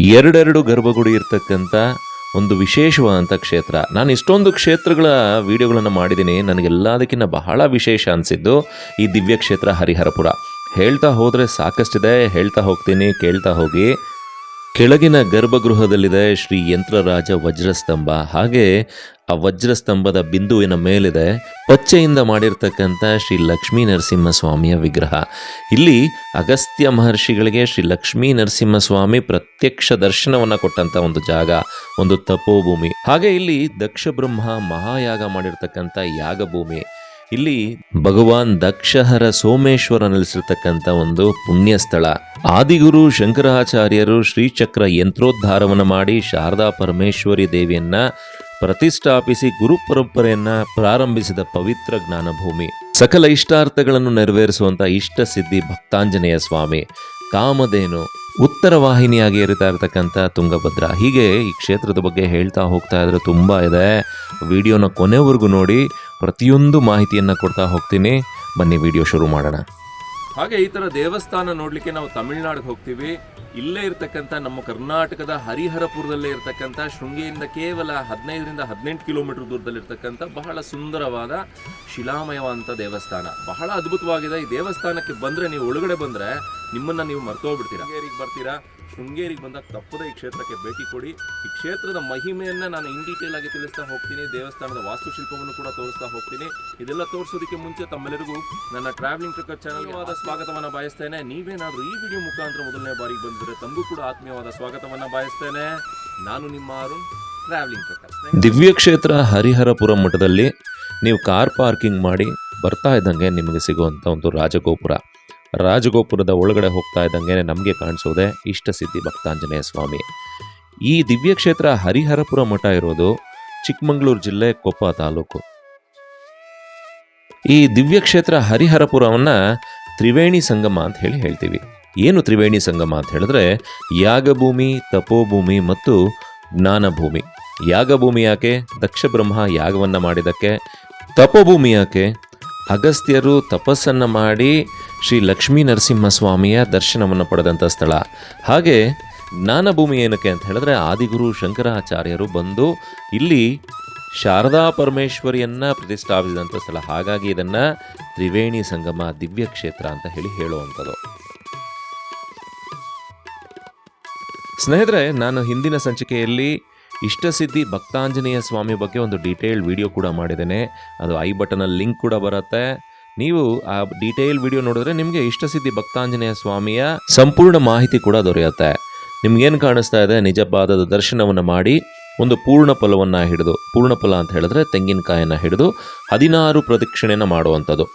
ಎರಡೆರಡು ಗರ್ಭಗುಡಿ ಇರ್ತಕ್ಕಂಥ ಒಂದು ವಿಶೇಷವಾದಂಥ ಕ್ಷೇತ್ರ. ನಾನು ಇಷ್ಟೊಂದು ಕ್ಷೇತ್ರಗಳ ವಿಡಿಯೋಗಳನ್ನು ಮಾಡಿದ್ದೀನಿ. ನನಗೆಲ್ಲದಕ್ಕಿಂತ ಬಹಳ ವಿಶೇಷ ಅನಿಸಿದ್ದು ಈ ದಿವ್ಯ ಕ್ಷೇತ್ರ ಹರಿಹರಪುರ. ಹೇಳ್ತಾ ಹೋದರೆ ಸಾಕಷ್ಟಿದೆ. ಹೇಳ್ತಾ ಹೋಗ್ತೀನಿ, ಕೇಳ್ತಾ ಹೋಗಿ. ಕೆಳಗಿನ ಗರ್ಭಗೃಹದಲ್ಲಿದೆ ಶ್ರೀ ಯಂತ್ರರಾಜ ವಜ್ರಸ್ತಂಭ. ಹಾಗೆ ಆ ವಜ್ರಸ್ತಂಭದ ಬಿಂದುವಿನ ಮೇಲಿದೆ ಪಚ್ಚೆಯಿಂದ ಮಾಡಿರ್ತಕ್ಕಂಥ ಶ್ರೀ ಲಕ್ಷ್ಮೀ ನರಸಿಂಹಸ್ವಾಮಿಯ ವಿಗ್ರಹ. ಇಲ್ಲಿ ಅಗಸ್ತ್ಯ ಮಹರ್ಷಿಗಳಿಗೆ ಶ್ರೀ ಲಕ್ಷ್ಮೀ ನರಸಿಂಹಸ್ವಾಮಿ ಪ್ರತ್ಯಕ್ಷ ದರ್ಶನವನ್ನು ಕೊಟ್ಟಂತ ಒಂದು ಜಾಗ, ಒಂದು ತಪೋಭೂಮಿ. ಹಾಗೆ ಇಲ್ಲಿ ದಕ್ಷ ಬ್ರಹ್ಮ ಮಹಾಯಾಗ ಮಾಡಿರ್ತಕ್ಕಂಥ ಯಾಗಭೂಮಿ. ಇಲ್ಲಿ ಭಗವಾನ್ ದಕ್ಷಹರ ಸೋಮೇಶ್ವರ ನೆಲೆಸಿರ್ತಕ್ಕಂಥ ಒಂದು ಪುಣ್ಯ ಸ್ಥಳ ಆದಿಗುರು ಶಂಕರಾಚಾರ್ಯರು ಶ್ರೀಚಕ್ರ ಯಂತ್ರೋದ್ಧಾರವನ್ನು ಮಾಡಿ ಶಾರದಾ ಪರಮೇಶ್ವರಿ ದೇವಿಯನ್ನ ಪ್ರತಿಷ್ಠಾಪಿಸಿ ಗುರು ಪರಂಪರೆಯನ್ನ ಪ್ರಾರಂಭಿಸಿದ ಪವಿತ್ರ ಜ್ಞಾನಭೂಮಿ. ಸಕಲ ಇಷ್ಟಾರ್ಥಗಳನ್ನು ನೆರವೇರಿಸುವಂತ ಇಷ್ಟ ಸಿದ್ಧಿ ಭಕ್ತಾಂಜನೇಯ ಸ್ವಾಮಿ. ಕಾಮಧೇನು ಉತ್ತರ ವಾಹಿನಿಯಾಗಿ ಏರಿತಾ ಇರತಕ್ಕಂಥ ತುಂಗಭದ್ರ. ಹೀಗೆ ಈ ಕ್ಷೇತ್ರದ ಬಗ್ಗೆ ಹೇಳ್ತಾ ಹೋಗ್ತಾ ಇದ್ರೆ ತುಂಬ ಇದೆ. ವಿಡಿಯೋನ ಕೊನೆವರೆಗೂ ನೋಡಿ. ಪ್ರತಿಯೊಂದು ಮಾಹಿತಿಯನ್ನು ಕೊಡ್ತಾ ಹೋಗ್ತೀನಿ. ಬನ್ನಿ ವಿಡಿಯೋ ಶುರು ಮಾಡೋಣ. ಹಾಗೆ ಈ ಥರ ದೇವಸ್ಥಾನ ನೋಡಲಿಕ್ಕೆ ನಾವು ತಮಿಳ್ನಾಡಿಗೆ ಹೋಗ್ತೀವಿ. ಇಲ್ಲೇ ಇರತಕ್ಕಂಥ ನಮ್ಮ ಕರ್ನಾಟಕದ ಹರಿಹರಪುರದಲ್ಲೇ ಇರತಕ್ಕಂಥ ಶೃಂಗೇರಿಯಿಂದ ಕೇವಲ ಹದಿನೈದರಿಂದ ಹದಿನೆಂಟು ಕಿಲೋಮೀಟರ್ ದೂರದಲ್ಲಿರ್ತಕ್ಕಂಥ ಬಹಳ ಸುಂದರವಾದ ಶಿಲಾಮಯವಾದಂಥ ದೇವಸ್ಥಾನ. ಬಹಳ ಅದ್ಭುತವಾಗಿದೆ. ಈ ದೇವಸ್ಥಾನಕ್ಕೆ ಬಂದರೆ, ನೀವು ಒಳಗಡೆ ಬಂದರೆ ನಿಮ್ಮನ್ನು ನೀವು ಮರ್ತೋಗ್ಬಿಡ್ತೀರಾ? ಬರ್ತೀರಾ? ಶೃಂಗೇರಿಗೆ ಬಂದಾಗ ತಪ್ಪದೇ ಈ ಕ್ಷೇತ್ರಕ್ಕೆ ಭೇಟಿ ಕೊಡಿ. ಈ ಕ್ಷೇತ್ರದ ಮಹಿಮೆಯನ್ನು ನಾನು ಇನ್ ಡೀಟೇಲ್ ಆಗಿ ತಿಳಿಸ್ತಾ ಹೋಗ್ತೀನಿ. ದೇವಸ್ಥಾನದ ವಾಸ್ತುಶಿಲ್ಪವನ್ನು ಕೂಡ ತೋರಿಸ್ತಾ ಹೋಗ್ತೀನಿ. ಇದೆಲ್ಲ ತೋರಿಸೋದಕ್ಕೆ ಮುಂಚೆ ತಮ್ಮೆಲ್ಲರಿಗೂ ನನ್ನ ಟ್ರಾವೆಲಿಂಗ್ ಟ್ರಿಕರ್ ಚಾನಲ್ವಾದ ಸ್ವಾಗತವನ್ನ ಬಯಸ್ತೇನೆ. ನೀವೇನಾದರೂ ಈ ವಿಡಿಯೋ ಮುಖಾಂತರ ಮೊದಲನೇ ಬಾರಿಗೆ ಬಂದಿದ್ರೆ ತಮಗೂ ಕೂಡ ಆತ್ಮೀಯವಾದ ಸ್ವಾಗತವನ್ನ ಬಯಸ್ತೇನೆ. ನಾನು ನಿಮ್ಮ ಅರುಣ್ ಟ್ರಾವೆಲಿಂಗ್ ಟ್ರಿಕರ್ ದಿವ್ಯ ಕ್ಷೇತ್ರ ಹರಿಹರಪುರ ಮಠದಲ್ಲಿ ನೀವು ಕಾರ್ ಪಾರ್ಕಿಂಗ್ ಮಾಡಿ ಬರ್ತಾ ಇದ್ದಂಗೆ ನಿಮಗೆ ಸಿಗುವಂಥ ಒಂದು ರಾಜಗೋಪುರ. ರಾಜಗೋಪುರದ ಒಳಗಡೆ ಹೋಗ್ತಾ ಇದ್ದಂಗೆ ನಮಗೆ ಕಾಣಿಸೋದೆ ಇಷ್ಟಸಿದ್ಧಿ ಭಕ್ತಾಂಜನೇಯ ಸ್ವಾಮಿ. ಈ ದಿವ್ಯ ಕ್ಷೇತ್ರ ಹರಿಹರಪುರ ಮಠ ಇರೋದು ಚಿಕ್ಕಮಗಳೂರು ಜಿಲ್ಲೆ ಕೊಪ್ಪ ತಾಲೂಕು. ಈ ದಿವ್ಯ ಕ್ಷೇತ್ರ ಹರಿಹರಪುರವನ್ನ ತ್ರಿವೇಣಿ ಸಂಗಮ ಅಂತ ಹೇಳಿ ಹೇಳ್ತೀವಿ. ಏನು ತ್ರಿವೇಣಿ ಸಂಗಮ ಅಂತ ಹೇಳಿದ್ರೆ ಯಾಗಭೂಮಿ, ತಪೋಭೂಮಿ ಮತ್ತು ಜ್ಞಾನಭೂಮಿ. ಯಾಗಭೂಮಿ ಯಾಕೆ? ದಕ್ಷ ಬ್ರಹ್ಮ ಯಾಗವನ್ನು ಮಾಡಿದಕ್ಕೆ ತಪೋಭೂಮಿ ಯಾಕೆ? ಅಗಸ್ತ್ಯರು ತಪಸ್ಸನ್ನು ಮಾಡಿ ಶ್ರೀ ಲಕ್ಷ್ಮೀ ನರಸಿಂಹಸ್ವಾಮಿಯ ದರ್ಶನವನ್ನು ಪಡೆದಂಥ ಸ್ಥಳ. ಹಾಗೆ ಜ್ಞಾನಭೂಮಿ ಏನಕ್ಕೆ ಅಂತ ಹೇಳಿದ್ರೆ ಆದಿಗುರು ಶಂಕರಾಚಾರ್ಯರು ಬಂದು ಇಲ್ಲಿ ಶಾರದಾ ಪರಮೇಶ್ವರಿಯನ್ನು ಪ್ರತಿಷ್ಠಾಪಿಸಿದಂಥ ಸ್ಥಳ. ಹಾಗಾಗಿ ಇದನ್ನು ತ್ರಿವೇಣಿ ಸಂಗಮ ದಿವ್ಯ ಕ್ಷೇತ್ರ ಅಂತ ಹೇಳಿ ಹೇಳುವಂಥದ್ದು. ಸ್ನೇಹಿತರೆ, ನಾನು ಹಿಂದಿನ ಸಂಚಿಕೆಯಲ್ಲಿ ಇಷ್ಟಸಿದ್ಧಿ ಭಕ್ತಾಂಜನೇಯ ಸ್ವಾಮಿ ಬಗ್ಗೆ ಒಂದು ಡೀಟೇಲ್ಡ್ ವಿಡಿಯೋ ಕೂಡ ಮಾಡಿದ್ದೇನೆ. ಅದು ಐ ಬಟನಲ್ಲಿ ಲಿಂಕ್ ಕೂಡ ಬರುತ್ತೆ. ನೀವು ಆ ಡೀಟೇಲ್ ವಿಡಿಯೋ ನೋಡಿದ್ರೆ ನಿಮಗೆ ಇಷ್ಟಸಿದ್ಧಿ ಭಕ್ತಾಂಜನೇಯ ಸ್ವಾಮಿಯ ಸಂಪೂರ್ಣ ಮಾಹಿತಿ ಕೂಡ ದೊರೆಯುತ್ತೆ. ನಿಮ್ಗೇನು ಕಾಣಿಸ್ತಾ ಇದೆ? ನಿಜವಾದ ದರ್ಶನವನ್ನು ಮಾಡಿ, ಒಂದು ಪೂರ್ಣ ಫಲವನ್ನು ಹಿಡಿದು, ಪೂರ್ಣ ಫಲ ಅಂತ ಹೇಳಿದ್ರೆ ತೆಂಗಿನಕಾಯನ್ನು ಹಿಡಿದು, ಹದಿನಾರು ಪ್ರದಕ್ಷಿಣೆಯನ್ನು ಮಾಡುವಂಥದ್ದು.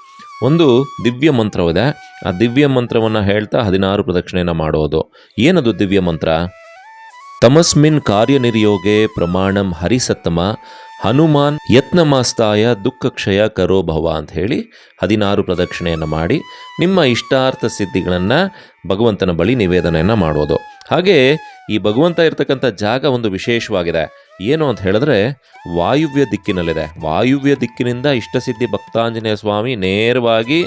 ಒಂದು ದಿವ್ಯ ಮಂತ್ರವಿದೆ. ಆ ದಿವ್ಯ ಮಂತ್ರವನ್ನು ಹೇಳ್ತಾ ಹದಿನಾರು ಪ್ರದಕ್ಷಿಣೆಯನ್ನು ಮಾಡೋದು ಏನದು ದಿವ್ಯ ಮಂತ್ರ? ತಮಸ್ಮಿನ್ ಕಾರ್ಯನಿರ್ಯೋಗೆ ಪ್ರಮಾಣಂ ಹರಿಸತ್ತಮ, ಹನುಮಾನ್ ಯತ್ನಮಾಸ್ತಾಯ ದುಃಖ ಕ್ಷಯ ಕರೋ ಭವ ಅಂತ ಹೇಳಿ ಹದಿನಾರು ಪ್ರದಕ್ಷಿಣೆಯನ್ನು ಮಾಡಿ ನಿಮ್ಮ ಇಷ್ಟಾರ್ಥ ಸಿದ್ಧಿಗಳನ್ನು ಭಗವಂತನ ಬಳಿ ನಿವೇದನೆಯನ್ನು ಮಾಡೋದು ಹಾಗೆ ಈ ಭಗವಂತ ಇರತಕ್ಕಂಥ ಜಾಗ ಒಂದು ವಿಶೇಷವಾಗಿದೆ. ಏನು ಅಂತ ಹೇಳಿದ್ರೆ ವಾಯುವ್ಯ ದಿಕ್ಕಿನಲ್ಲಿದೆ. ವಾಯುವ್ಯ ದಿಕ್ಕಿನಿಂದ ಇಷ್ಟಸಿದ್ಧಿ ಭಕ್ತಾಂಜನೇಯ ಸ್ವಾಮಿ ನೇರವಾಗಿ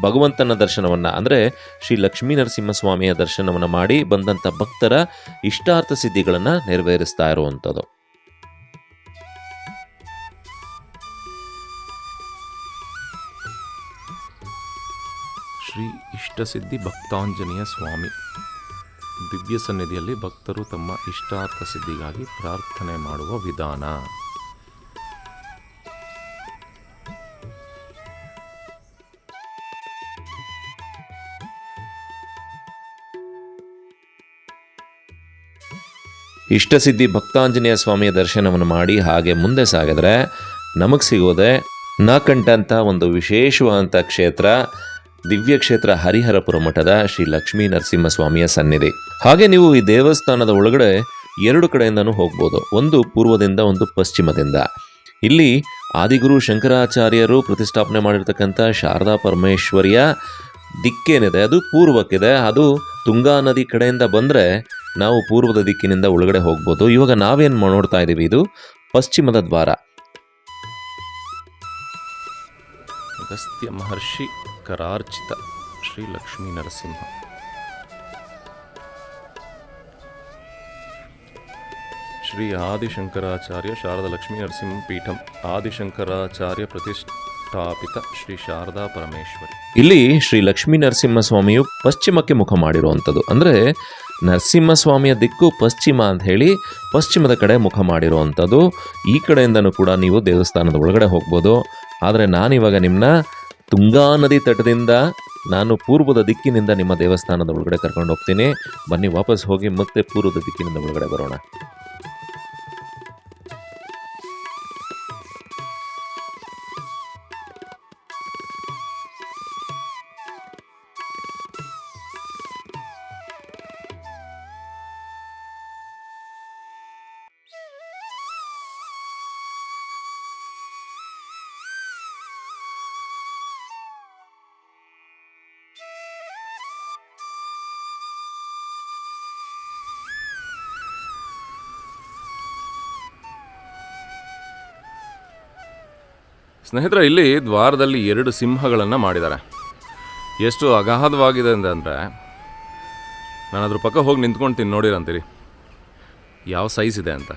ಭಗವಂತನ ದರ್ಶನವನ್ನು, ಅಂದರೆ ಶ್ರೀ ಲಕ್ಷ್ಮೀ ನರಸಿಂಹಸ್ವಾಮಿಯ ದರ್ಶನವನ್ನು ಮಾಡಿ ಬಂದಂಥ ಭಕ್ತರ ಇಷ್ಟಾರ್ಥ ಸಿದ್ಧಿಗಳನ್ನು ನೆರವೇರಿಸ್ತಾ ಇರುವಂಥದ್ದು. ಶ್ರೀ ಇಷ್ಟಸಿದ್ಧಿ ಭಕ್ತಾಂಜನೇಯ ಸ್ವಾಮಿ. ದಿವ್ಯ ಸನ್ನಿಧಿಯಲ್ಲಿ ಭಕ್ತರು ತಮ್ಮ ಇಷ್ಟಾರ್ಥ ಸಿದ್ಧಿಗಾಗಿ ಪ್ರಾರ್ಥನೆ ಮಾಡುವ ವಿಧಾನ. ಇಷ್ಟಸಿದ್ಧಿ ಭಕ್ತಾಂಜನೇಯ ಸ್ವಾಮಿಯ ದರ್ಶನವನ್ನು ಮಾಡಿ ಹಾಗೆ ಮುಂದೆ ಸಾಗಿದ್ರೆ ನಮಗೆ ಸಿಗೋದೆ ನಾಕಂಟಂಥ ಒಂದು ವಿಶೇಷವಾದಂಥ ಕ್ಷೇತ್ರ, ದಿವ್ಯ ಕ್ಷೇತ್ರ ಹರಿಹರಪುರ ಮಠದ ಶ್ರೀ ಲಕ್ಷ್ಮೀ ನರಸಿಂಹ ಸ್ವಾಮಿಯ ಸನ್ನಿಧಿ. ಹಾಗೆ ನೀವು ಈ ದೇವಸ್ಥಾನದ ಒಳಗಡೆ ಎರಡು ಕಡೆಯಿಂದನೂ ಹೋಗ್ಬೋದು. ಒಂದು ಪೂರ್ವದಿಂದ, ಒಂದು ಪಶ್ಚಿಮದಿಂದ. ಇಲ್ಲಿ ಆದಿಗುರು ಶಂಕರಾಚಾರ್ಯರು ಪ್ರತಿಷ್ಠಾಪನೆ ಮಾಡಿರ್ತಕ್ಕಂಥ ಶಾರದಾ ಪರಮೇಶ್ವರಿಯ ದಿಕ್ಕೇನಿದೆ, ಅದು ಪೂರ್ವಕ್ಕಿದೆ. ಅದು ತುಂಗಾ ನದಿ ಕಡೆಯಿಂದ ಬಂದರೆ ನಾವು ಪೂರ್ವದ ದಿಕ್ಕಿನಿಂದ ಒಳಗಡೆ ಹೋಗ್ಬೋದು. ಇವಾಗ ನಾವೇನು ನೋಡ್ತಾ ಇದ್ದೀವಿ ಇದು ಪಶ್ಚಿಮದ ದ್ವಾರ. ಅಗಸ್ತ್ಯ ಮಹರ್ಷಿ ಕರಾರ್ಚಿತ ಶ್ರೀ ಲಕ್ಷ್ಮೀ ನರಸಿಂಹ. ಶ್ರೀ ಆದಿಶಂಕರಾಚಾರ್ಯ ಶಾರದಾ ಲಕ್ಷ್ಮೀ ನರಸಿಂಹ ಪೀಠಂ. ಆದಿಶಂಕರಾಚಾರ್ಯ ಪ್ರತಿಷ್ಠಾಪಿತ ಶ್ರೀ ಶಾರದಾ ಪರಮೇಶ್ವರಿ. ಇಲ್ಲಿ ಶ್ರೀ ಲಕ್ಷ್ಮೀ ನರಸಿಂಹಸ್ವಾಮಿಯು ಪಶ್ಚಿಮಕ್ಕೆ ಮುಖ ಮಾಡಿರುವಂಥದ್ದು. ಅಂದರೆ ನರಸಿಂಹಸ್ವಾಮಿಯ ದಿಕ್ಕು ಪಶ್ಚಿಮ ಅಂತ ಹೇಳಿ ಪಶ್ಚಿಮದ ಕಡೆ ಮುಖ ಮಾಡಿರುವಂಥದ್ದು. ಈ ಕಡೆಯಿಂದನೂ ಕೂಡ ನೀವು ದೇವಸ್ಥಾನದ ಒಳಗಡೆ ಹೋಗ್ಬೋದು. ಆದರೆ ನಾನಿವಾಗ ನಿಮ್ಮನ್ನ ತುಂಗಾ ನದಿ ತಟದಿಂದ ನಾನು ಪೂರ್ವದ ದಿಕ್ಕಿನಿಂದ ನಿಮ್ಮ ದೇವಸ್ಥಾನದ ಒಳಗಡೆ ಕರ್ಕೊಂಡು ಹೋಗ್ತೀನಿ. ಬನ್ನಿ ವಾಪಸ್ ಹೋಗಿ ಮತ್ತೆ ಪೂರ್ವದ ದಿಕ್ಕಿನಿಂದ ಒಳಗಡೆ ಬರೋಣ. ಸ್ನೇಹಿತರೆ, ಇಲ್ಲಿ ದ್ವಾರದಲ್ಲಿ ಎರಡು ಸಿಂಹಗಳನ್ನು ಮಾಡಿದ್ದಾರೆ. ಎಷ್ಟು ಅಗಾಧವಾಗಿದೆ ಅಂದರೆ ನಾನು ಅದ್ರ ಪಕ್ಕ ಹೋಗಿ ನಿಂತ್ಕೊಳ್ತೀನಿ ನೋಡಿರಂತೀರಿ. ಯಾವ ಸೈಜ್ ಇದೆ ಅಂತ.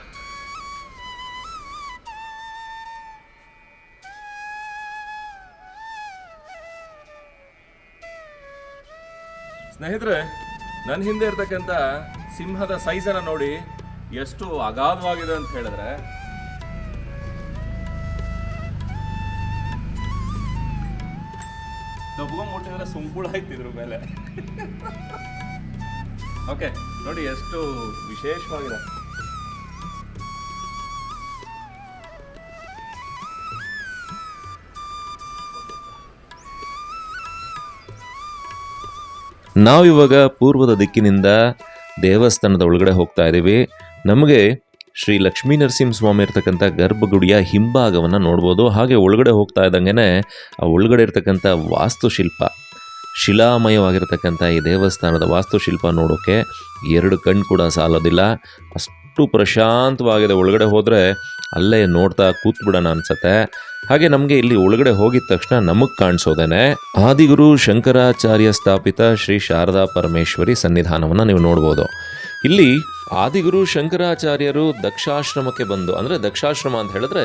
ಸ್ನೇಹಿತರೆ ನನ್ನ ಹಿಂದೆ ಇರ್ತಕ್ಕಂಥ ಸಿಂಹದ ಸೈಜನ್ನು ನೋಡಿ ಎಷ್ಟು ಅಗಾಧವಾಗಿದೆ ಅಂತ ಹೇಳಿದ್ರೆ ಮುಟ್ಟಿದ್ರೆ ಸುಂಕುಳ ಆಯ್ತಿದ್ರು ಮೇಲೆ. ಓಕೆ ನೋಡಿ ಎಷ್ಟು ವಿಶೇಷವಾಗಿದೆ. ನಾವಿವಾಗ ಪೂರ್ವದ ದಿಕ್ಕಿನಿಂದ ದೇವಸ್ಥಾನದ ಒಳಗಡೆ ಹೋಗ್ತಾ ಇದ್ದೀವಿ ನಮಗೆ ಶ್ರೀ ಲಕ್ಷ್ಮೀ ನರಸಿಂಹ ಸ್ವಾಮಿ ಇರ್ತಕ್ಕಂಥ ಗರ್ಭಗುಡಿಯ ಹಿಂಭಾಗವನ್ನು ನೋಡ್ಬೋದು. ಹಾಗೆ ಒಳಗಡೆ ಹೋಗ್ತಾ ಇದ್ದಂಗೆ ಆ ಒಳಗಡೆ ಇರ್ತಕ್ಕಂಥ ವಾಸ್ತುಶಿಲ್ಪ. ಶಿಲಾಮಯವಾಗಿರ್ತಕ್ಕಂಥ ಈ ದೇವಸ್ಥಾನದ ವಾಸ್ತುಶಿಲ್ಪ ನೋಡೋಕ್ಕೆ ಎರಡು ಕಣ್ಣು ಕೂಡ ಸಾಲೋದಿಲ್ಲ. ಅಷ್ಟು ಪ್ರಶಾಂತವಾಗಿದೆ. ಒಳಗಡೆ ಹೋದರೆ ಅಲ್ಲೇ ನೋಡ್ತಾ ಕೂತ್ಬಿಡೋಣ ಅನ್ಸತ್ತೆ. ಹಾಗೆ ನಮಗೆ ಇಲ್ಲಿ ಒಳಗಡೆ ಹೋಗಿದ ತಕ್ಷಣ ನಮಗೆ ಕಾಣಿಸೋದೇನೆ ಆದಿಗುರು ಶಂಕರಾಚಾರ್ಯ ಸ್ಥಾಪಿತ ಶ್ರೀ ಶಾರದಾ ಪರಮೇಶ್ವರಿ ಸನ್ನಿಧಾನವನ್ನು ನೀವು ನೋಡ್ಬೋದು. ಇಲ್ಲಿ ಆದಿಗುರು ಶಂಕರಾಚಾರ್ಯರು ದಕ್ಷಾಶ್ರಮಕ್ಕೆ ಬಂದು, ಅಂದರೆ ದಕ್ಷಾಶ್ರಮ ಅಂತ ಹೇಳಿದ್ರೆ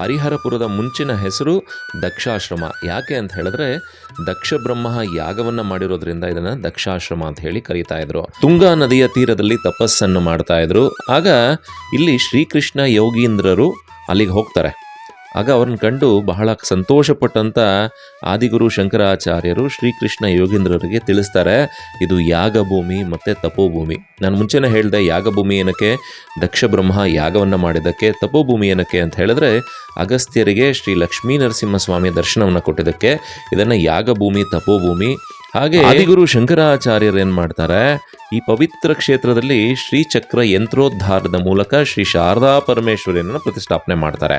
ಹರಿಹರಪುರದ ಮುಂಚಿನ ಹೆಸರು ದಕ್ಷಾಶ್ರಮ. ಯಾಕೆ ಅಂತ ಹೇಳಿದ್ರೆ ದಕ್ಷ ಬ್ರಹ್ಮ ಯಾಗವನ್ನು ಮಾಡಿರೋದ್ರಿಂದ ಇದನ್ನು ದಕ್ಷಾಶ್ರಮ ಅಂತ ಹೇಳಿ ಕರೀತಾ ಇದ್ರು. ತುಂಗಾ ನದಿಯ ತೀರದಲ್ಲಿ ತಪಸ್ಸನ್ನು ಮಾಡ್ತಾ ಇದ್ರು. ಆಗ ಇಲ್ಲಿ ಶ್ರೀಕೃಷ್ಣ ಯೋಗೀಂದ್ರರು ಅಲ್ಲಿಗೆ ಹೋಗ್ತಾರೆ. ಆಗ ಅವ್ರನ್ನ ಕಂಡು ಬಹಳ ಸಂತೋಷಪಟ್ಟಂತ ಆದಿಗುರು ಶಂಕರಾಚಾರ್ಯರು ಶ್ರೀಕೃಷ್ಣ ಯೋಗೀಂದ್ರರಿಗೆ ತಿಳಿಸ್ತಾರೆ, ಇದು ಯಾಗಭೂಮಿ ಮತ್ತು ತಪೋಭೂಮಿ. ನಾನು ಮುಂಚೆನೇ ಹೇಳಿದೆ, ಯಾಗಭೂಮಿ ಏನಕ್ಕೆ, ದಕ್ಷ ಬ್ರಹ್ಮ ಯಾಗವನ್ನು ಮಾಡಿದ್ದಕ್ಕೆ, ತಪೋಭೂಮಿ ಏನಕ್ಕೆ ಅಂತ ಹೇಳಿದ್ರೆ, ಅಗಸ್ತ್ಯರಿಗೆ ಶ್ರೀ ಲಕ್ಷ್ಮೀ ನರಸಿಂಹಸ್ವಾಮಿಯ ದರ್ಶನವನ್ನು ಕೊಟ್ಟಿದ್ದಕ್ಕೆ, ಇದನ್ನು ಯಾಗಭೂಮಿ, ತಪೋಭೂಮಿ ಹಾಗೆ ಆದಿಗುರು ಶಂಕರಾಚಾರ್ಯರು ಏನು ಮಾಡ್ತಾರೆ? ಈ ಪವಿತ್ರ ಕ್ಷೇತ್ರದಲ್ಲಿ ಶ್ರೀಚಕ್ರ ಯಂತ್ರೋದ್ಧಾರದ ಮೂಲಕ ಶ್ರೀ ಶಾರದಾ ಪರಮೇಶ್ವರಿಯನ್ನು ಪ್ರತಿಷ್ಠಾಪನೆ ಮಾಡ್ತಾರೆ.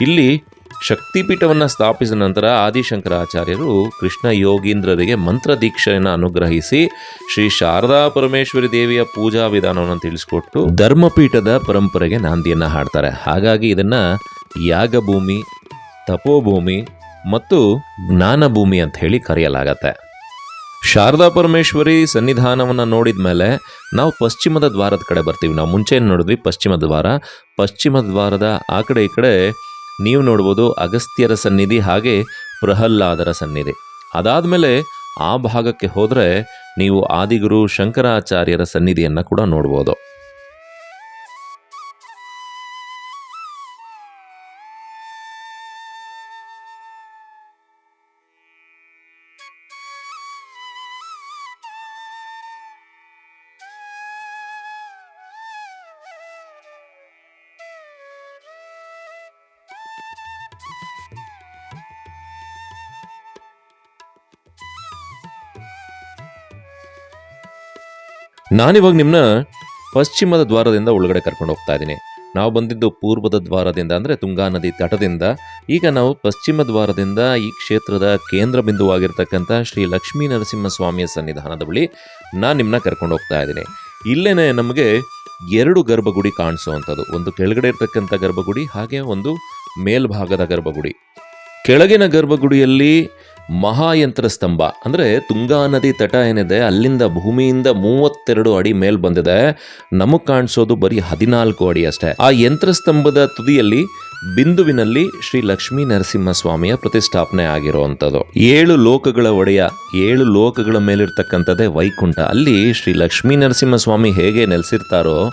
ಇಲ್ಲಿ ಶಕ್ತಿಪೀಠವನ್ನು ಸ್ಥಾಪಿಸಿದ ನಂತರ ಆದಿಶಂಕರಾಚಾರ್ಯರು ಕೃಷ್ಣ ಯೋಗೀಂದ್ರರಿಗೆ ಮಂತ್ರ ದೀಕ್ಷೆಯನ್ನು ಅನುಗ್ರಹಿಸಿ ಶ್ರೀ ಶಾರದಾ ಪರಮೇಶ್ವರಿ ದೇವಿಯ ಪೂಜಾ ವಿಧಾನವನ್ನು ತಿಳಿಸಿಕೊಟ್ಟು ಧರ್ಮಪೀಠದ ಪರಂಪರೆಗೆ ನಾಂದಿಯನ್ನು ಹಾಡ್ತಾರೆ. ಹಾಗಾಗಿ ಇದನ್ನು ಯಾಗಭೂಮಿ, ತಪೋಭೂಮಿ ಮತ್ತು ಜ್ಞಾನಭೂಮಿ ಅಂತ ಹೇಳಿ ಕರೆಯಲಾಗತ್ತೆ. ಶಾರದಾ ಪರಮೇಶ್ವರಿ ಸನ್ನಿಧಾನವನ್ನು ನೋಡಿದ ಮೇಲೆ ನಾವು ಪಶ್ಚಿಮದ ದ್ವಾರದ ಕಡೆ ಬರ್ತೀವಿ. ನಾವು ಮುಂಚೆ ಏನು ನೋಡಿದ್ವಿ ಪಶ್ಚಿಮ ದ್ವಾರ. ಪಶ್ಚಿಮ ದ್ವಾರದ ಆ ಕಡೆ ಈ ಕಡೆ ನೀವು ನೋಡ್ಬೋದು ಅಗಸ್ತ್ಯರ ಸನ್ನಿಧಿ ಹಾಗೆ ಪ್ರಹ್ಲಾದರ ಸನ್ನಿಧಿ. ಅದಾದಮೇಲೆ ಆ ಭಾಗಕ್ಕೆ ಹೋದರೆ ನೀವು ಆದಿಗುರು ಶಂಕರಾಚಾರ್ಯರ ಸನ್ನಿಧಿಯನ್ನು ಕೂಡ ನೋಡ್ಬೋದು. ನಾನಿವಾಗ ನಿಮ್ಮನ್ನ ಪಶ್ಚಿಮದ ದ್ವಾರದಿಂದ ಒಳಗಡೆ ಕರ್ಕೊಂಡು ಹೋಗ್ತಾ ಇದ್ದೀನಿ. ನಾವು ಬಂದಿದ್ದು ಪೂರ್ವದ ದ್ವಾರದಿಂದ ಅಂದರೆ ತುಂಗಾ ನದಿ ತಟದಿಂದ. ಈಗ ನಾವು ಪಶ್ಚಿಮ ದ್ವಾರದಿಂದ ಈ ಕ್ಷೇತ್ರದ ಕೇಂದ್ರ ಬಿಂದುವಾಗಿರ್ತಕ್ಕಂಥ ಶ್ರೀ ಲಕ್ಷ್ಮೀ ನರಸಿಂಹ ಸ್ವಾಮಿಯ ಸನ್ನಿಧಾನದ ಬಳಿ ನಾನು ನಿಮ್ಮನ್ನ ಕರ್ಕೊಂಡು ಹೋಗ್ತಾ ಇದ್ದೀನಿ. ಇಲ್ಲೇ ನಮಗೆ ಎರಡು ಗರ್ಭಗುಡಿ ಕಾಣಿಸುವಂಥದ್ದು. ಒಂದು ಕೆಳಗಡೆ ಇರತಕ್ಕಂಥ ಗರ್ಭಗುಡಿ, ಹಾಗೆ ಒಂದು ಮೇಲ್ಭಾಗದ ಗರ್ಭಗುಡಿ. ಕೆಳಗಿನ ಗರ್ಭಗುಡಿಯಲ್ಲಿ ಮಹಾಯಂತ್ರ ಸ್ತಂಭ. ಅಂದರೆ ತುಂಗಾ ನದಿ ತಟ ಏನಿದೆ, ಅಲ್ಲಿಂದ ಭೂಮಿಯಿಂದ ಮೂವತ್ತೆರಡು ಅಡಿ ಮೇಲ್ ಬಂದಿದೆ. ನಮಗೆ ಕಾಣಿಸೋದು ಬರೀ ಹದಿನಾಲ್ಕು ಅಡಿ ಅಷ್ಟೇ. ಆ ಯಂತ್ರಸ್ತಂಭದ ತುದಿಯಲ್ಲಿ ಬಿಂದುವಿನಲ್ಲಿ ಶ್ರೀ ಲಕ್ಷ್ಮೀ ನರಸಿಂಹ ಸ್ವಾಮಿಯ ಪ್ರತಿಷ್ಠಾಪನೆ ಆಗಿರುವಂಥದ್ದು. ಏಳು ಲೋಕಗಳ ಒಡೆಯ, ಏಳು ಲೋಕಗಳ ಮೇಲಿರ್ತಕ್ಕಂಥದ್ದೇ ವೈಕುಂಠ. ಅಲ್ಲಿ ಶ್ರೀ ಲಕ್ಷ್ಮೀ ನರಸಿಂಹ ಸ್ವಾಮಿ ಹೇಗೆ ನೆಲೆಸಿರ್ತಾರೋ,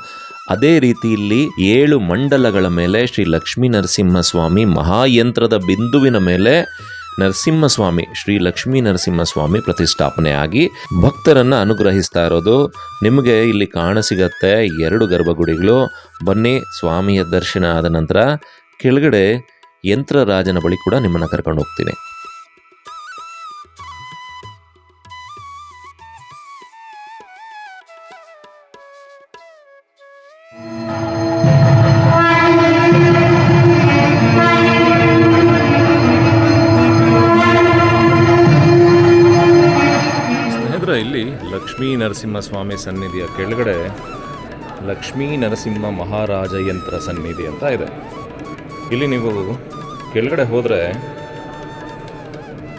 ಅದೇ ರೀತಿಯಲ್ಲಿ ಏಳು ಮಂಡಲಗಳ ಮೇಲೆ ಶ್ರೀ ಲಕ್ಷ್ಮೀ ನರಸಿಂಹ ಸ್ವಾಮಿ ಮಹಾಯಂತ್ರದ ಬಿಂದುವಿನ ಮೇಲೆ ನರಸಿಂಹಸ್ವಾಮಿ, ಶ್ರೀ ಲಕ್ಷ್ಮೀ ನರಸಿಂಹಸ್ವಾಮಿ ಪ್ರತಿಷ್ಠಾಪನೆ ಆಗಿ ಭಕ್ತರನ್ನು ಅನುಗ್ರಹಿಸ್ತಾ ಇರೋದು ನಿಮಗೆ ಇಲ್ಲಿ ಕಾಣ ಕಾಣಸಿಗತ್ತೆ ಎರಡು ಗರ್ಭಗುಡಿಗಳು. ಬನ್ನಿ, ಸ್ವಾಮಿಯ ದರ್ಶನ ಆದ ನಂತರ ಕೆಳಗಡೆ ಯಂತ್ರರಾಜನ ಬಳಿ ಕೂಡ ನಿಮ್ಮನ್ನು ಕರ್ಕೊಂಡು ಹೋಗ್ತೀನಿ. ನರಸಿಂಹಸ್ವಾಮಿ ಸನ್ನಿಧಿಯ ಕೆಳಗಡೆ ಲಕ್ಷ್ಮೀ ನರಸಿಂಹ ಮಹಾರಾಜ ಯಂತ್ರ ಸನ್ನಿಧಿ ಅಂತ ಇದೆ. ಇಲ್ಲಿ ನೀವು ಕೆಳಗಡೆ ಹೋದರೆ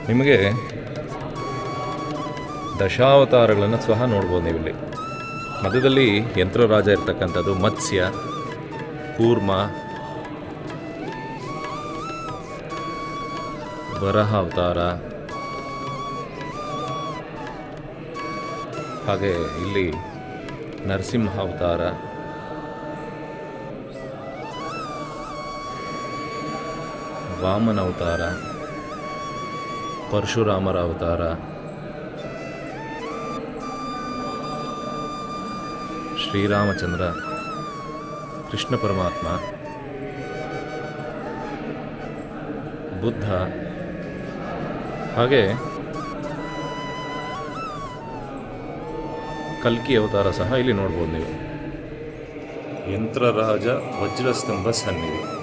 ನಿಮಗೆ ದಶಾವತಾರಗಳನ್ನು ಸಹ ನೋಡ್ಬೋದು ನೀವು ಇಲ್ಲಿ ಮಧ್ಯದಲ್ಲಿ ಯಂತ್ರರಾಜ ಇರ್ತಕ್ಕಂಥದ್ದು ಮತ್ಸ್ಯ, ಕೂರ್ಮ ವರಹ ಅವತಾರ ಹಾಗೆ ಇಲ್ಲಿ ನರಸಿಂಹ ಅವತಾರ ವಾಮನ ಅವತಾರ ಪರಶುರಾಮರ ಅವತಾರ. ಶ್ರೀರಾಮಚಂದ್ರ. ಕೃಷ್ಣ ಪರಮಾತ್ಮ. ಬುದ್ಧ. ಹಾಗೆ ಕಲ್ಕಿ ಅವತಾರ ಸಹ ಇಲ್ಲಿ ನೋಡ್ಬೋದು ನೀವು. ಯಂತ್ರರಾಜ ವಜ್ರಸ್ತಂಭ ಸನ್ನಿಧಿ.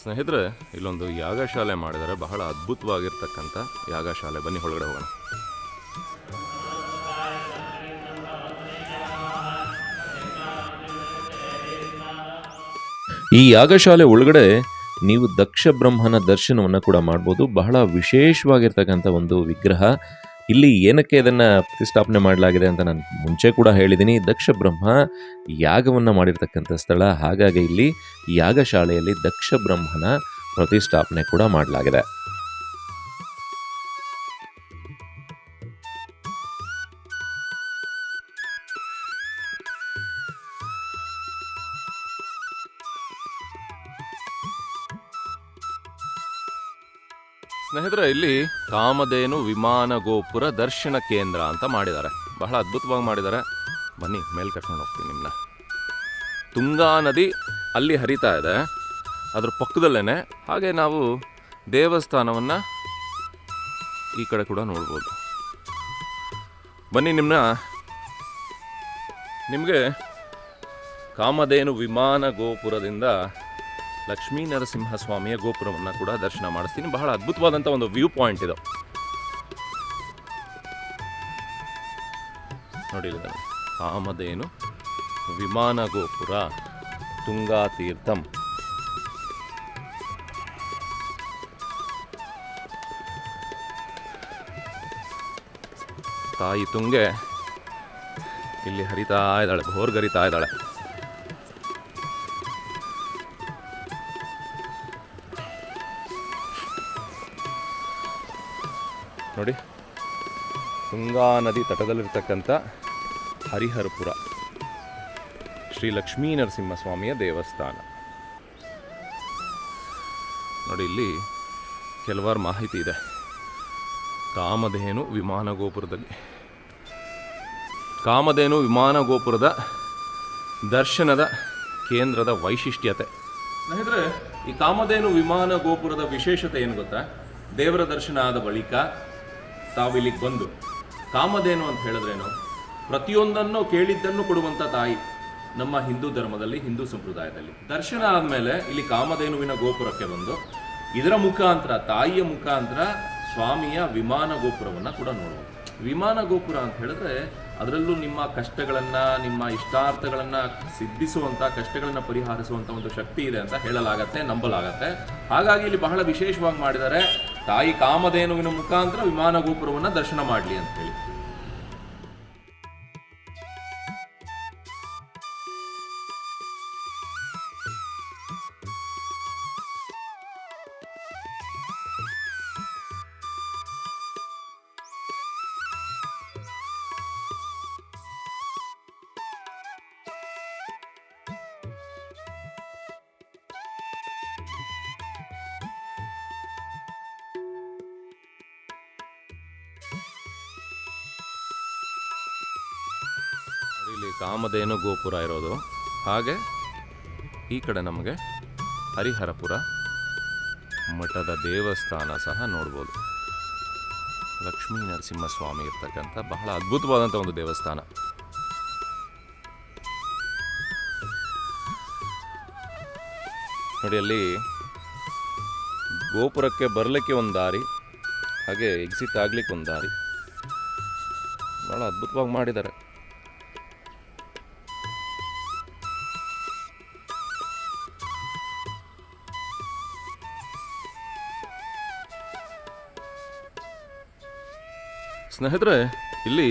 ಸ್ನೇಹಿತರೆ, ಇಲ್ಲೊಂದು ಯಾಗಶಾಲೆ ಮಾಡಿದರೆ ಬಹಳ ಅದ್ಭುತವಾಗಿರ್ತಕ್ಕಂಥ ಯಾಗಶಾಲೆ ಬನ್ನಿ, ಒಳಗಡೆ ಹೋಗೋಣ. ಈ ಯಾಗಶಾಲೆ ಒಳಗಡೆ ನೀವು ದಕ್ಷ ಬ್ರಹ್ಮನ ದರ್ಶನವನ್ನು ಕೂಡ ಮಾಡ್ಬೋದು. ಬಹಳ ವಿಶೇಷವಾಗಿರ್ತಕ್ಕಂಥ ಒಂದು ವಿಗ್ರಹ. ಇಲ್ಲಿ ಏನಕ್ಕೆ ಇದನ್ನು ಪ್ರತಿಷ್ಠಾಪನೆ ಮಾಡಲಾಗಿದೆ ಅಂತ ನಾನು ಮುಂಚೆ ಕೂಡ ಹೇಳಿದ್ದೀನಿ ದಕ್ಷ ಬ್ರಹ್ಮ ಯಾಗವನ್ನು ಮಾಡಿರ್ತಕ್ಕಂಥ ಸ್ಥಳ. ಹಾಗಾಗಿ ಇಲ್ಲಿ ಯಾಗಶಾಲೆಯಲ್ಲಿ ದಕ್ಷ ಬ್ರಹ್ಮನ ಪ್ರತಿಷ್ಠಾಪನೆ ಕೂಡ ಮಾಡಲಾಗಿದೆ. ಸ್ನೇಹಿತರೆ, ಇಲ್ಲಿ ಕಾಮಧೇನು ವಿಮಾನ ಗೋಪುರ ದರ್ಶನ ಕೇಂದ್ರ ಅಂತ ಮಾಡಿದ್ದಾರೆ. ಬಹಳ ಅದ್ಭುತವಾಗಿ ಮಾಡಿದ್ದಾರೆ. ಬನ್ನಿ, ಮೇಲ್ ಕರ್ಕೊಂಡು ಹೋಗ್ತೀನಿ ನಿಮ್ಮನ್ನ ತುಂಗಾ ನದಿ ಅಲ್ಲಿ ಹರಿತಾ ಇದೆ. ಅದ್ರ ಪಕ್ಕದಲ್ಲೇ ಹಾಗೆ ನಾವು ದೇವಸ್ಥಾನವನ್ನು ಈ ಕಡೆ ಕೂಡ ನೋಡ್ಬೋದು. ಬನ್ನಿ ನಿಮ್ಮನ್ನ ನಿಮಗೆ ಕಾಮಧೇನು ವಿಮಾನ ಗೋಪುರದಿಂದ ಲಕ್ಷ್ಮೀ ನರಸಿಂಹ ಸ್ವಾಮಿಯ ಗೋಪುರವನ್ನು ಕೂಡ ದರ್ಶನ ಮಾಡಿಸ್ತೀನಿ. ಬಹಳ ಅದ್ಭುತವಾದಂಥ ಒಂದು ವ್ಯೂ ಪಾಯಿಂಟ್ ಇದು. ನೋಡಿ ಆಮದೇನು ವಿಮಾನ ಗೋಪುರ, ತುಂಗಾ ತೀರ್ಥಂ. ತಾಯಿ ತುಂಗೆ ಇಲ್ಲಿ ಹರಿತಾ ಇದ್ದಾಳೆ, ಭೋರ್ಗರಿತಾ ಇದ್ದಾಳೆ. ನೋಡಿ. ತುಂಗಾ ನದಿ ತಟದಲ್ಲಿರ್ತಕ್ಕಂಥ ಹರಿಹರಪುರ. ಶ್ರೀ ಲಕ್ಷ್ಮೀ ನರಸಿಂಹಸ್ವಾಮಿಯ ದೇವಸ್ಥಾನ. ನೋಡಿ, ಇಲ್ಲಿ ಕೆಲವಾರು ಮಾಹಿತಿ ಇದೆ. ಕಾಮಧೇನು ವಿಮಾನ ಗೋಪುರದಲ್ಲಿ. ಕಾಮಧೇನು ವಿಮಾನ ಗೋಪುರದ ದರ್ಶನದ ಕೇಂದ್ರದ ವೈಶಿಷ್ಟ್ಯತೆ. ಸ್ನೇಹಿತರೆ, ಈ ಕಾಮಧೇನು ವಿಮಾನ ಗೋಪುರದ ವಿಶೇಷತೆ ಏನು ಗೊತ್ತಾ? ದೇವರ ದರ್ಶನ ಆದ ಬಳಿಕ ತಾವಿಲ್ಲಿಗೆ ಬಂದು ಕಾಮಧೇನು ಅಂತ ಹೇಳಿದ್ರೇನು? ಪ್ರತಿಯೊಂದನ್ನು ಕೇಳಿದ್ದನ್ನು ಕೊಡುವಂಥ ತಾಯಿ ನಮ್ಮ ಹಿಂದೂ ಧರ್ಮದಲ್ಲಿ, ಹಿಂದೂ ಸಂಪ್ರದಾಯದಲ್ಲಿ. ದರ್ಶನ ಆದಮೇಲೆ ಇಲ್ಲಿ ಕಾಮಧೇನುವಿನ ಗೋಪುರಕ್ಕೆ ಬಂದು ಇದರ ಮುಖಾಂತರ, ತಾಯಿಯ ಮುಖಾಂತರ ಸ್ವಾಮಿಯ ವಿಮಾನ ಗೋಪುರವನ್ನು ಕೂಡ ನೋಡ್ಬೋದು ವಿಮಾನ ಗೋಪುರ ಅಂತ ಹೇಳಿದ್ರೆ ಅದರಲ್ಲೂ ನಿಮ್ಮ ಕಷ್ಟಗಳನ್ನ, ನಿಮ್ಮ ಇಷ್ಟಾರ್ಥಗಳನ್ನ ಸಿದ್ಧಿಸುವಂಥ ಕಷ್ಟಗಳನ್ನ ಪರಿಹರಿಸುವಂತ ಒಂದು ಶಕ್ತಿ ಇದೆ ಅಂತ ಹೇಳಲಾಗತ್ತೆ, ನಂಬಲಾಗತ್ತೆ. ಹಾಗಾಗಿ ಇಲ್ಲಿ ಬಹಳ ವಿಶೇಷವಾಗಿ ಮಾಡಿದ್ದಾರೆ ತಾಯಿ ಕಾಮಧೇನುವಿನ ಮುಖಾಂತರ ವಿಮಾನ ಗೋಪುರವನ್ನು ದರ್ಶನ ಮಾಡಲಿ ಅಂತ ಇಲ್ಲಿ ಕಾಮಧೇನು ಗೋಪುರ ಇರೋದು. ಹಾಗೆ ಈ ಕಡೆ ನಮಗೆ ಹರಿಹರಪುರ, ಮಠದ ದೇವಸ್ಥಾನ ಸಹ ನೋಡ್ಬೋದು. ಲಕ್ಷ್ಮೀ ನರಸಿಂಹಸ್ವಾಮಿ ಇರ್ತಕ್ಕಂಥ ಬಹಳ ಅದ್ಭುತವಾದಂಥ ಒಂದು ದೇವಸ್ಥಾನ. ನೋಡಿ, ಅಲ್ಲಿ ಗೋಪುರಕ್ಕೆ ಬರಲಿಕ್ಕೆ ಒಂದು ದಾರಿ, ಹಾಗೆ ಎಕ್ಸಿಟ್ ಆಗ್ಲಿಕ್ಕೆ ಒಂದು ದಾರಿ. ಭಾಳ ಅದ್ಭುತವಾಗಿ ಮಾಡಿದ್ದಾರೆ. ಸ್ನೇಹಿತರೆ, ಇಲ್ಲಿ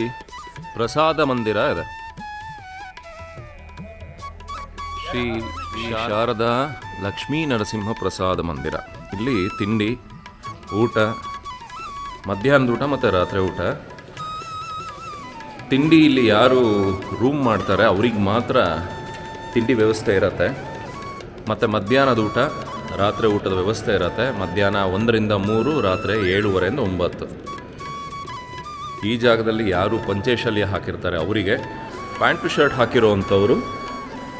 ಪ್ರಸಾದ ಮಂದಿರ ಇದೆ. ಶ್ರೀ ಶಾರದಾ ಲಕ್ಷ್ಮೀ ನರಸಿಂಹ ಪ್ರಸಾದ ಮಂದಿರ. ಇಲ್ಲಿ ತಿಂಡಿ, ಊಟ, ಮಧ್ಯಾಹ್ನದ ಊಟ ಮತ್ತು ರಾತ್ರಿ ಊಟ. ತಿಂಡಿ ಇಲ್ಲಿ ಯಾರು ರೂಮ್ ಮಾಡ್ತಾರೆ, ಅವ್ರಿಗೆ ಮಾತ್ರ ತಿಂಡಿ ವ್ಯವಸ್ಥೆ ಇರತ್ತೆ. ಮತ್ತು ಮಧ್ಯಾಹ್ನದ ಊಟ, ರಾತ್ರಿ ಊಟದ ವ್ಯವಸ್ಥೆ ಇರತ್ತೆ. ಮಧ್ಯಾಹ್ನ ಒಂದರಿಂದ ಮೂರು, ರಾತ್ರಿ ಏಳುವರೆಯಿಂದ ಒಂಬತ್ತು. ಈ ಜಾಗದಲ್ಲಿ ಯಾರು ಪಂಚೇಶಲ್ಯ ಹಾಕಿರ್ತಾರೆ ಅವರಿಗೆ ಪ್ಯಾಂಟು ಶರ್ಟ್ ಹಾಕಿರೋ ಅಂಥವರು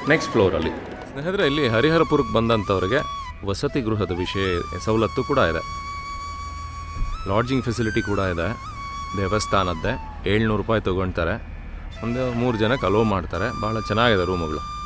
ನೆಕ್ಸ್ಟ್ ಫ್ಲೋರಲ್ಲಿ ಸ್ನೇಹಿತರೆ, ಇಲ್ಲಿ ಹರಿಹರಪುರಕ್ಕೆ ಬಂದಂಥವ್ರಿಗೆ ವಸತಿ ಗೃಹದ ವಿಷಯ, ಸವಲತ್ತು ಕೂಡ ಇದೆ. ಲಾಡ್ಜಿಂಗ್ ಫೆಸಿಲಿಟಿ ಕೂಡ ಇದೆ. ದೇವಸ್ಥಾನದ್ದೇ. ಏಳ್ನೂರು ರೂಪಾಯಿ ತೊಗೊಳ್ತಾರೆ. ಒಂದು ಮೂರು ಜನಕ್ಕೆ ಅಲೋ ಮಾಡ್ತಾರೆ. ಭಾಳ ಚೆನ್ನಾಗಿದೆ ರೂಮುಗಳು